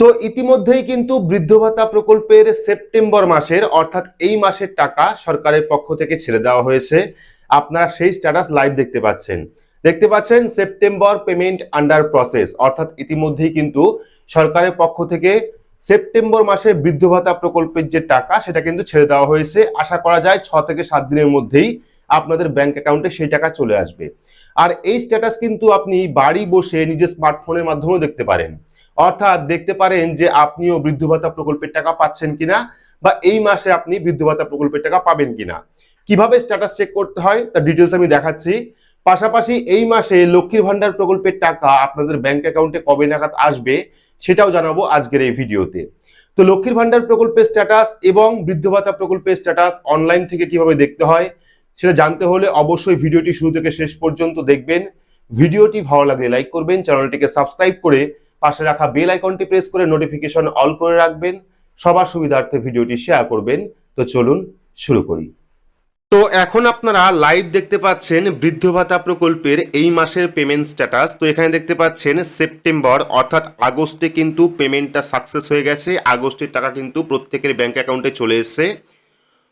তো ইতিমধ্যেই কিন্তু বৃদ্ধ ভাতা প্রকল্পের সেপ্টেম্বর মাসের, অর্থাৎ এই মাসের টাকা সরকারের পক্ষ থেকে ছেড়ে দেওয়া হয়েছে। আপনারা সেই স্ট্যাটাস লাইভ দেখতে পাচ্ছেন। দেখতে পাচ্ছেন সেপ্টেম্বর পেমেন্ট আন্ডার প্রসেস অর্থাৎ ইতিমধ্যেই কিন্তু সরকারের পক্ষ থেকে সেপ্টেম্বর মাসের বৃদ্ধ ভাতা প্রকল্পের যে টাকা, সেটা কিন্তু ছেড়ে দেওয়া হয়েছে। আশা করা যায় ছ থেকে সাত দিনের মধ্যেই আপনাদের ব্যাংক অ্যাকাউন্টে সেই টাকা চলে আসবে। আর এই স্ট্যাটাস কিন্তু আপনি বাড়ি বসে নিজের স্মার্টফোনের মাধ্যমেও দেখতে পারেন। অর্থাৎ দেখতে পারেন যে আপনিও বৃদ্ধ ভাতা প্রকল্পের টাকা পাচ্ছেন কিনা বা এই মাসে আপনি বৃদ্ধ ভাতা প্রকল্পের টাকা পাবেন কিনা। কীভাবে স্ট্যাটাস চেক করতে হয় তার ডিটেলস আমি দেখাচ্ছি। পাশাপাশি এই মাসে লক্ষ্মীর ভান্ডার প্রকল্পের টাকা আপনাদের ব্যাংক অ্যাকাউন্টে কবে নাগাদ আসবে সেটাও জানাব আজকের এই ভিডিওতে। তো লক্ষ্মীর ভান্ডার প্রকল্পের স্ট্যাটাস এবং বৃদ্ধ ভাতা প্রকল্পের স্ট্যাটাস অনলাইন থেকে কীভাবে দেখতে হয় সেটা জানতে হলে অবশ্যই ভিডিওটি শুরু থেকে শেষ পর্যন্ত দেখবেন। ভিডিওটি ভালো লাগলে লাইক করবেন চ্যানেলটিকে সাবস্ক্রাইব করে পাশে রাখা বেল আইকনটি প্রেস করে নোটিফিকেশন অল করে রাখবেন। সবার সুবিধার্থে ভিডিওটি শেয়ার করবেন। তো চলুন শুরু করি। তো এখন আপনারা লাইভ দেখতে পাচ্ছেন বৃদ্ধ ভাতা প্রকল্পের এই মাসের পেমেন্ট স্ট্যাটাস তো এখানে দেখতে পাচ্ছেন সেপ্টেম্বর অর্থাৎ আগস্টে কিন্তু পেমেন্টটা সাকসেস হয়ে গেছে। আগস্টের টাকা কিন্তু প্রত্যেকের ব্যাংক অ্যাকাউন্টে চলে এসেছে।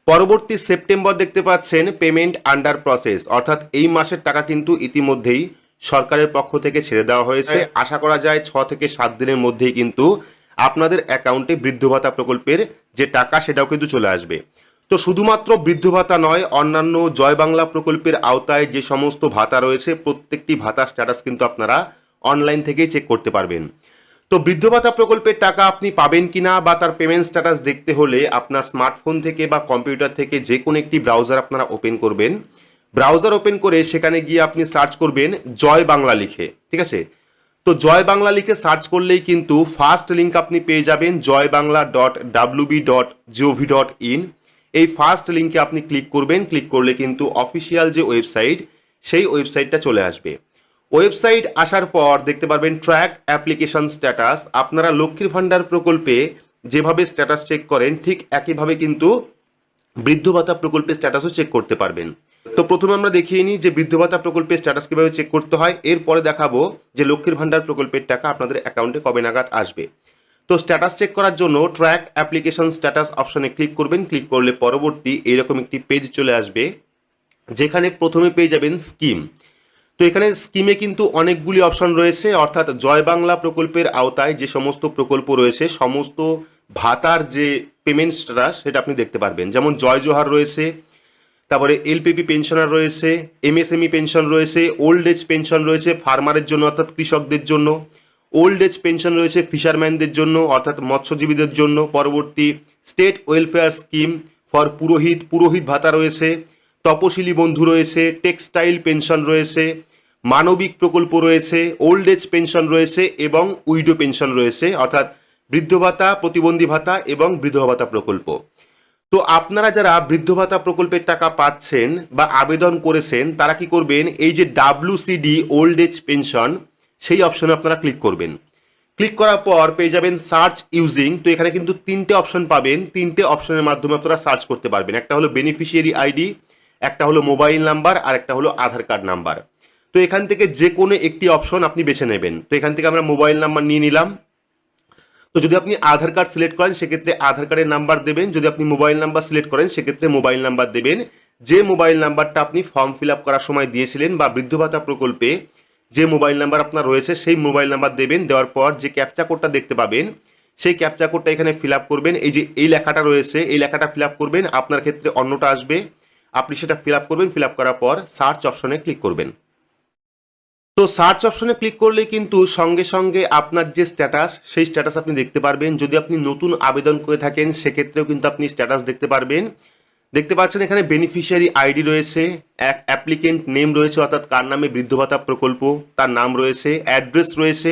পরবর্তী সেপ্টেম্বর দেখতে পাচ্ছেন পেমেন্ট আন্ডার প্রসেস অর্থাৎ এই মাসের টাকা কিন্তু ইতিমধ্যেই সরকারের পক্ষ থেকে ছেড়ে দেওয়া হয়েছে। আশা করা যায় ছ থেকে সাত দিনের মধ্যেই কিন্তু আপনাদের অ্যাকাউন্টে বৃদ্ধ ভাতা প্রকল্পের যে টাকা সেটাও কিন্তু চলে আসবে। তো শুধুমাত্র বৃদ্ধ ভাতা নয় অন্যান্য জয় বাংলা প্রকল্পের আওতায় যে সমস্ত ভাতা রয়েছে প্রত্যেকটি ভাতা স্ট্যাটাস কিন্তু আপনারা অনলাইন থেকেই চেক করতে পারবেন। তো বৃদ্ধ ভাতা প্রকল্পের টাকা আপনি পাবেন কিনা বা তার পেমেন্ট স্ট্যাটাস দেখতে হলে আপনার স্মার্টফোন থেকে বা কম্পিউটার থেকে যে কোনো একটি ব্রাউজার আপনারা ওপেন করবেন। ব্রাউজার ওপেন করে সেখানে গিয়ে আপনি সার্চ করবেন জয় বাংলা লিখে, ঠিক আছে? তো জয় বাংলা লিখে সার্চ করলেই কিন্তু ফার্স্ট লিঙ্ক আপনি পেয়ে যাবেন Joy Bangla dot WB dot GOV dot in এই ফার্স্ট লিঙ্কে আপনি ক্লিক করবেন ক্লিক করলে কিন্তু অফিসিয়াল যে ওয়েবসাইট সেই ওয়েবসাইটটা চলে আসবে। ওয়েবসাইট আসার পর দেখতে পারবেন ট্র্যাক অ্যাপ্লিকেশন স্ট্যাটাস আপনারা লক্ষ্মীর ভাণ্ডার প্রকল্পে যেভাবে স্ট্যাটাস চেক করেন, ঠিক একইভাবে কিন্তু বৃদ্ধ ভাতা প্রকল্পের স্ট্যাটাসও চেক করতে পারবেন। তো প্রথমে আমরা দেখিয়ে নিই যে বৃদ্ধ ভাতা প্রকল্পের স্ট্যাটাস কীভাবে চেক করতে হয়। এরপরে দেখাবো যে লক্ষ্মীর ভাণ্ডার প্রকল্পের টাকা আপনাদের অ্যাকাউন্টে কবে নাগাদ আসবে। তো স্ট্যাটাস চেক করার জন্য ট্র্যাক অ্যাপ্লিকেশন স্ট্যাটাস অপশনে ক্লিক করবেন। ক্লিক করলে পরবর্তী এরকম একটি পেজ চলে আসবে, যেখানে প্রথমে পেয়ে যাবেন স্কিম তো এখানে স্কিমে কিন্তু অনেকগুলি অপশন রয়েছে, অর্থাৎ জয় বাংলা প্রকল্পের আওতায় যে সমস্ত প্রকল্প রয়েছে, সমস্ত ভাতার যে পেমেন্ট স্ট্যাটাস সেটা আপনি দেখতে পারবেন। যেমন জয় জোহার রয়েছে তারপরে এলপিপি পেনশনার রয়েছে, এমএসএমই পেনশন রয়েছে ওল্ড এজ পেনশন রয়েছে ফার্মারের জন্য অর্থাৎ কৃষকদের জন্য ওল্ড এজ পেনশন রয়েছে ফিশারম্যানদের জন্য অর্থাৎ মৎস্যজীবীদের জন্য, পরবর্তী স্টেট ওয়েলফেয়ার স্কিম ফর পুরোহিত পুরোহিত ভাতা রয়েছে, তপশিলি বন্ধু রয়েছে টেক্সটাইল পেনশন রয়েছে, মানবিক প্রকল্প রয়েছে ওল্ড এজ পেনশন রয়েছে এবং উইডো পেনশন রয়েছে, অর্থাৎ বৃদ্ধ ভাতা, প্রতিবন্ধী ভাতা এবং বৃদ্ধ ভাতা প্রকল্প। তো আপনারা যারা বৃদ্ধ ভাতা প্রকল্পের টাকা পাচ্ছেন বা আবেদন করেছেন, তারা কি করবেন? এই যে ডাব্লুসিডি ওল্ড এজ পেনশন সেই অপশনে আপনারা ক্লিক করবেন। ক্লিক করার পর পেয়ে যাবেন সার্চ ইউজিং তো এখানে কিন্তু তিনটে অপশন পাবেন। তিনটে অপশনের মাধ্যমে আপনারা সার্চ করতে পারবেন। একটা হলো বেনিফিশিয়ারি আইডি একটা হলো মোবাইল নাম্বার আর একটা হলো আধার কার্ড নাম্বার তো এখান থেকে যে কোনো একটি অপশন আপনি বেছে নেবেন। তো এখান থেকে আমরা মোবাইল নাম্বার নিয়ে নিলাম। তো যদি আপনি আধার কার্ড সিলেক্ট করেন, সেক্ষেত্রে আধার কার্ডের নাম্বার দেবেন। যদি আপনি মোবাইল নাম্বার সিলেক্ট করেন, সেক্ষেত্রে মোবাইল নাম্বার দেবেন। যে মোবাইল নাম্বারটা আপনি ফর্ম ফিল আপ করার সময় দিয়েছিলেন বা বৃদ্ধ ভাতা প্রকল্পে যে মোবাইল নাম্বার আপনার রয়েছে, সেই মোবাইল নাম্বার দেবেন। দেওয়ার পর যে ক্যাপচা কোডটা দেখতে পাবেন, সেই ক্যাপচা কোডটা এখানে ফিল আপ করবেন। এই যে এই লেখাটা রয়েছে, এই লেখাটা ফিল আপ করবেন। আপনার ক্ষেত্রে অন্যটা আসবে। আপনি সেটা ফিল আপ করবেন। ফিল আপ করার পর সার্চ অপশনে ক্লিক করবেন। তো সার্চ অপশনে ক্লিক করলে কিন্তু সঙ্গে সঙ্গে আপনার যে স্ট্যাটাস সেই স্ট্যাটাস আপনি দেখতে পারবেন। যদি আপনি নতুন আবেদন করে থাকেন, সেক্ষেত্রেও কিন্তু আপনি স্ট্যাটাস দেখতে পারবেন। দেখতে পাচ্ছেন এখানে বেনিফিশিয়ারি আইডি রয়েছে এক অ্যাপ্লিকেন্ট নেম রয়েছে, অর্থাৎ কার নামে বৃদ্ধ ভাতা প্রকল্প, তার নাম রয়েছে অ্যাড্রেস রয়েছে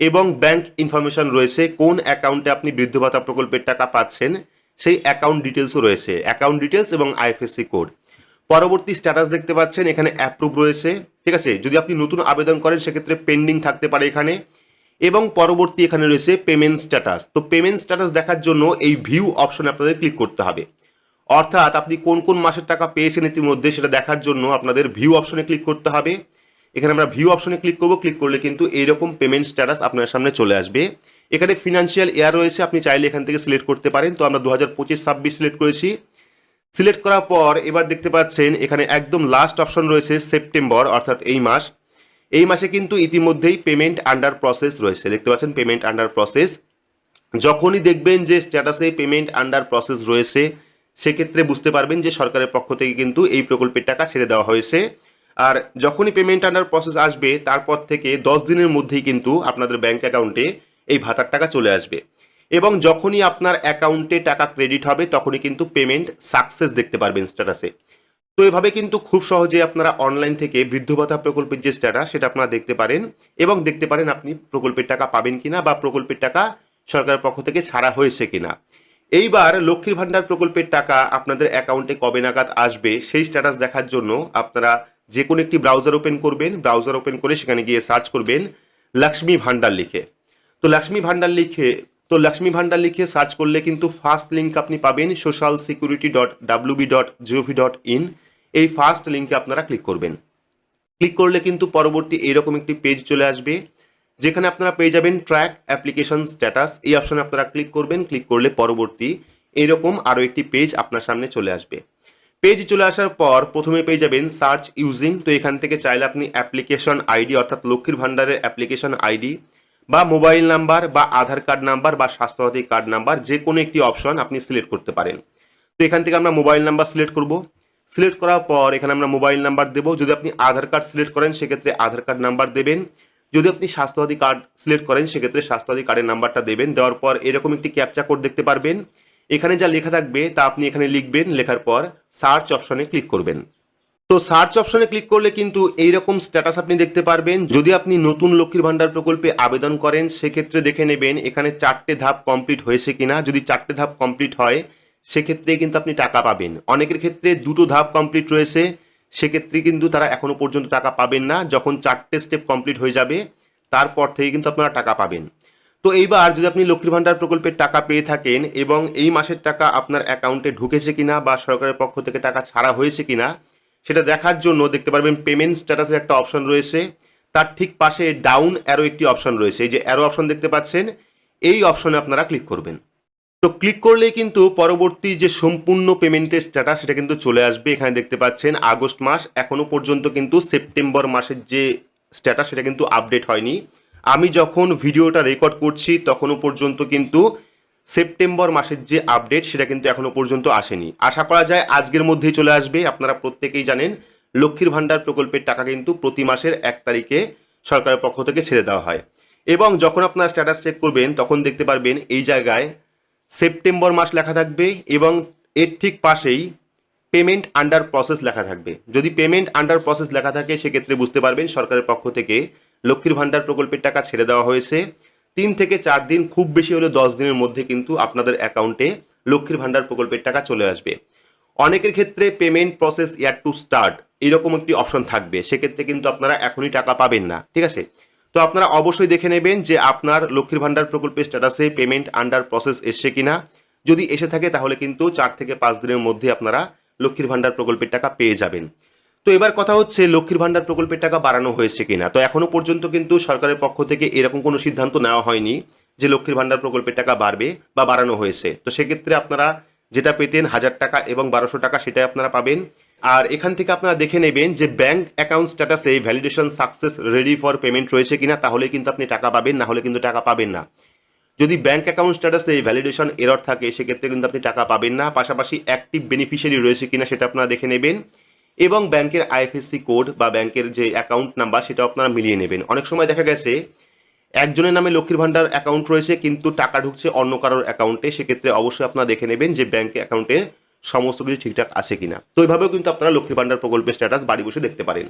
এবং ব্যাংক ইনফরমেশন রয়েছে, কোন অ্যাকাউন্টে আপনি বৃদ্ধ ভাতা প্রকল্পের টাকা পাচ্ছেন, সেই অ্যাকাউন্ট ডিটেলসও রয়েছে। অ্যাকাউন্ট ডিটেলস এবং আইএফএসসি কোড পরবর্তী স্ট্যাটাস দেখতে পাচ্ছেন, এখানে অ্যাপ্রুভ রয়েছে। ঠিক আছে? যদি আপনি নতুন আবেদন করেন, সেক্ষেত্রে পেন্ডিং থাকতে পারে এখানে। এবং পরবর্তী এখানে রয়েছে পেমেন্ট স্ট্যাটাস তো পেমেন্ট স্ট্যাটাস দেখার জন্য এই ভিউ অপশনে আপনাদের ক্লিক করতে হবে। অর্থাৎ আপনি কোন কোন মাসের টাকা পেয়েছেন ইতিমধ্যে, সেটা দেখার জন্য আপনাদের ভিউ অপশনে ক্লিক করতে হবে। এখানে আমরা ভিউ অপশনে ক্লিক করব। ক্লিক করলে কিন্তু এইরকম পেমেন্ট স্ট্যাটাস আপনার সামনে চলে আসবে। এখানে ফিনান্সিয়াল ইয়ার রয়েছে, আপনি চাইলে এখান থেকে সিলেক্ট করতে পারেন। তো আমরা দু হাজার পঁচিশ সিলেক্ট করেছি। সিলেক্ট করার পর এবার দেখতে পাচ্ছেন, এখানে একদম লাস্ট অপশন রয়েছে সেপ্টেম্বর অর্থাৎ এই মাস। এই মাসে কিন্তু ইতিমধ্যেই পেমেন্ট আন্ডার প্রসেস রয়েছে। দেখতে পাচ্ছেন পেমেন্ট আন্ডার প্রসেস যখনই দেখবেন যে স্ট্যাটাসে পেমেন্ট আন্ডার প্রসেস রয়েছে, সেক্ষেত্রে বুঝতে পারবেন যে সরকারের পক্ষ থেকে কিন্তু এই প্রকল্পের টাকা ছেড়ে দেওয়া হয়েছে। আর যখনই পেমেন্ট আন্ডার প্রসেস আসবে, তারপর থেকে দশ দিনের মধ্যেই কিন্তু আপনাদের ব্যাঙ্ক অ্যাকাউন্টে এই ভাতার টাকা চলে আসবে। এবং যখনই আপনার অ্যাকাউন্টে টাকা ক্রেডিট হবে, তখনই কিন্তু পেমেন্ট সাকসেস দেখতে পারবেন স্ট্যাটাসে তো এভাবে কিন্তু খুব সহজে আপনারা অনলাইন থেকে বৃদ্ধ ভাতা প্রকল্পের যে স্ট্যাটাস সেটা আপনারা দেখতে পারেন এবং দেখতে পারেন আপনি প্রকল্পের টাকা পাবেন কিনা বা প্রকল্পের টাকা সরকারের পক্ষ থেকে ছাড়া হয়েছে কিনা। এইবার লক্ষ্মীর ভান্ডার প্রকল্পের টাকা আপনাদের অ্যাকাউন্টে কবে নাগাদ আসবে, সেই স্ট্যাটাস দেখার জন্য আপনারা যে কোনো একটি ব্রাউজার ওপেন করবেন ব্রাউজার ওপেন করে সেখানে গিয়ে সার্চ করবেন লক্ষ্মী ভাণ্ডার লিখে। তো লক্ষ্মী ভাণ্ডার লিখে তো লক্ষ্মী ভান্ডার লিখে সার্চ করলে কিন্তু ফার্স্ট লিঙ্ক আপনি পাবেন social security dot WB dot GOV dot in এই ফার্স্ট লিঙ্কে আপনারা ক্লিক করবেন। ক্লিক করলে কিন্তু পরবর্তী এইরকম একটি পেজ চলে আসবে, যেখানে আপনারা পেয়ে যাবেন ট্র্যাক অ্যাপ্লিকেশন স্ট্যাটাস এই অপশনে আপনারা ক্লিক করবেন ক্লিক করলে পরবর্তী এইরকম আরও একটি পেজ আপনার সামনে চলে আসবে। পেজ চলে আসার পর প্রথমে পেয়ে যাবেন সার্চ ইউজিং তো এখান থেকে চাইলে আপনি অ্যাপ্লিকেশন আইডি অর্থাৎ লক্ষ্মীর ভান্ডারের অ্যাপ্লিকেশন আইডি বা মোবাইল নাম্বার বা আধার কার্ড নাম্বার বা স্বাস্থ্যসাথী কার্ড নাম্বার যে কোনো একটি অপশন আপনি সিলেক্ট করতে পারেন। তো এখান থেকে আমরা মোবাইল নাম্বার সিলেক্ট করব। সিলেক্ট করার পর এখানে আমরা মোবাইল নাম্বার দেবো। যদি আপনি আধার কার্ড সিলেক্ট করেন, সেক্ষেত্রে আধার কার্ড নাম্বার দেবেন। যদি আপনি স্বাস্থ্যসাথী কার্ড সিলেক্ট করেন, সেক্ষেত্রে স্বাস্থ্যসাথী কার্ডের নাম্বারটা দেবেন। দেওয়ার পর এরকম একটি ক্যাপচা কোড দেখতে পারবেন। এখানে যা লেখা থাকবে, তা আপনি এখানে লিখবেন। লেখার পর সার্চ অপশনে ক্লিক করবেন। তো সার্চ অপশনে ক্লিক করলে কিন্তু এইরকম স্ট্যাটাস আপনি দেখতে পারবেন। যদি আপনি নতুন লক্ষ্মীর ভান্ডার প্রকল্পে আবেদন করেন, সেক্ষেত্রে দেখে নেবেন এখানে চারটে ধাপ কমপ্লিট হয়েছে কিনা। যদি চারটে ধাপ কমপ্লিট হয়, সেক্ষেত্রে কিন্তু আপনি টাকা পাবেন। অনেকের ক্ষেত্রে দুটো ধাপ কমপ্লিট রয়েছে, সেক্ষেত্রে কিন্তু তারা এখনও পর্যন্ত টাকা পাবেন না। যখন চারটে স্টেপ কমপ্লিট হয়ে যাবে, তারপর থেকে কিন্তু আপনারা টাকা পাবেন। তো এইবার যদি আপনি লক্ষ্মীর ভান্ডার প্রকল্পের টাকা পেয়ে থাকেন এবং এই মাসের টাকা আপনার অ্যাকাউন্টে ঢুকেছে কিনা বা সরকারের পক্ষ থেকে টাকা ছাড়া হয়েছে কিনা সেটা দেখার জন্য দেখতে পারবেন পেমেন্ট স্ট্যাটাসের একটা অপশন রয়েছে। তার ঠিক পাশে ডাউন অ্যারো একটি অপশন রয়েছে। এই যে অ্যারো অপশন দেখতে পাচ্ছেন, এই অপশনে আপনারা ক্লিক করবেন। তো ক্লিক করলেই কিন্তু পরবর্তী যে সম্পূর্ণ পেমেন্টের স্ট্যাটাস সেটা কিন্তু চলে আসবে। এখানে দেখতে পাচ্ছেন, আগস্ট মাস এখনও পর্যন্ত কিন্তু সেপ্টেম্বর মাসের যে স্ট্যাটাস সেটা কিন্তু আপডেট হয়নি। আমি যখন ভিডিওটা রেকর্ড করছি, তখনও পর্যন্ত কিন্তু সেপ্টেম্বর মাসের যে আপডেট, সেটা কিন্তু এখনও পর্যন্ত আসেনি। আশা করা যায় আজকের মধ্যেই চলে আসবে। আপনারা প্রত্যেকেই জানেন, লক্ষ্মীর ভাণ্ডার প্রকল্পের টাকা কিন্তু প্রতি মাসের এক তারিখে সরকারের পক্ষ থেকে ছেড়ে দেওয়া হয়। এবং যখন আপনার স্ট্যাটাস চেক করবেন, তখন দেখতে পারবেন এই জায়গায় সেপ্টেম্বর মাস লেখা থাকবে এবং এর ঠিক পাশেই পেমেন্ট আন্ডার প্রসেস লেখা থাকবে। যদি পেমেন্ট আন্ডার প্রসেস লেখা থাকে, সেক্ষেত্রে বুঝতে পারবেন সরকারের পক্ষ থেকে লক্ষ্মীর ভান্ডার প্রকল্পের টাকা ছেড়ে দেওয়া হয়েছে। তিন থেকে চার দিন খুব বেশি হলে দশ দিনের মধ্যে কিন্তু আপনাদের অ্যাকাউন্টে লক্ষ্মীর ভান্ডার প্রকল্পের টাকা চলে আসবে। অনেকের ক্ষেত্রে payment process yet to start এরকম একটি অপশন থাকবে। সেক্ষেত্রে কিন্তু আপনারা এখনই টাকা পাবেন না, ঠিক আছে? তো আপনারা অবশ্যই দেখে নেবেন যে আপনার লক্ষ্মীর ভান্ডার প্রকল্পের স্ট্যাটাসে পেমেন্ট আন্ডার প্রসেস এসছে কিনা। যদি এসে থাকে তাহলে কিন্তু চার থেকে পাঁচ দিনের মধ্যে আপনারা লক্ষ্মীর ভান্ডার প্রকল্পের টাকা পেয়ে যাবেন। তো এবার কথা হচ্ছে লক্ষ্মীর ভান্ডার প্রকল্পের টাকা বাড়ানো হয়েছে কিনা। তো এখনও পর্যন্ত কিন্তু সরকারের পক্ষ থেকে এরকম কোনো সিদ্ধান্ত নেওয়া হয়নি যে লক্ষ্মীর ভান্ডার প্রকল্পের টাকা বাড়বে বা বাড়ানো হয়েছে। তো সেক্ষেত্রে আপনারা যেটা পেতেন হাজার টাকা এবং বারোশো টাকা সেটাই আপনারা পাবেন। আর এখান থেকে আপনারা দেখে নেবেন যে ব্যাংক অ্যাকাউন্ট স্ট্যাটাসে validation success ready for payment রয়েছে কিনা তাহলে কিন্তু আপনি টাকা পাবেন, না হলে কিন্তু টাকা পাবেন না। যদি ব্যাংক অ্যাকাউন্ট স্ট্যাটাসে ভ্যালিডেশন এরর থাকে, সেক্ষেত্রে কিন্তু আপনি টাকা পাবেন না। পাশাপাশি অ্যাক্টিভ বেনিফিশিয়ারি রয়েছে কিনা সেটা আপনারা দেখে নেবেন। এবং ব্যাংকের আইএফএসসি কোড বা ব্যাংকের যে অ্যাকাউন্ট নাম্বার সেটা আপনারা মিলিয়ে নেবেন। অনেক সময় দেখা গেছে, একজনের নামে লক্ষ্মীর ভান্ডার অ্যাকাউন্ট রয়েছে, কিন্তু টাকা ঢুকছে অন্য কারোর অ্যাকাউন্টে, সেক্ষেত্রে অবশ্যই আপনারা দেখে নেবেন যে ব্যাংকে অ্যাকাউন্টে সমস্ত কিছু ঠিকঠাক আছে কিনা। তো এইভাবেও কিন্তু আপনারা লক্ষ্মীর ভান্ডার প্রকল্পের স্ট্যাটাস বাড়ি বসে দেখতে পারেন।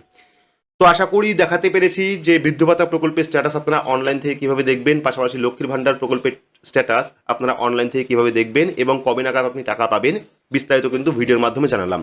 তো আশা করি দেখাতে পেরেছি যে বৃদ্ধ ভাতা প্রকল্পের স্ট্যাটাস আপনারা অনলাইন থেকে কীভাবে দেখবেন, পাশাপাশি লক্ষ্মীর ভান্ডার প্রকল্পের স্ট্যাটাস আপনারা অনলাইন থেকে কীভাবে দেখবেন এবং কবে নাগাদ আপনি টাকা পাবেন, বিস্তারিত কিন্তু ভিডিওর মাধ্যমে জানালাম।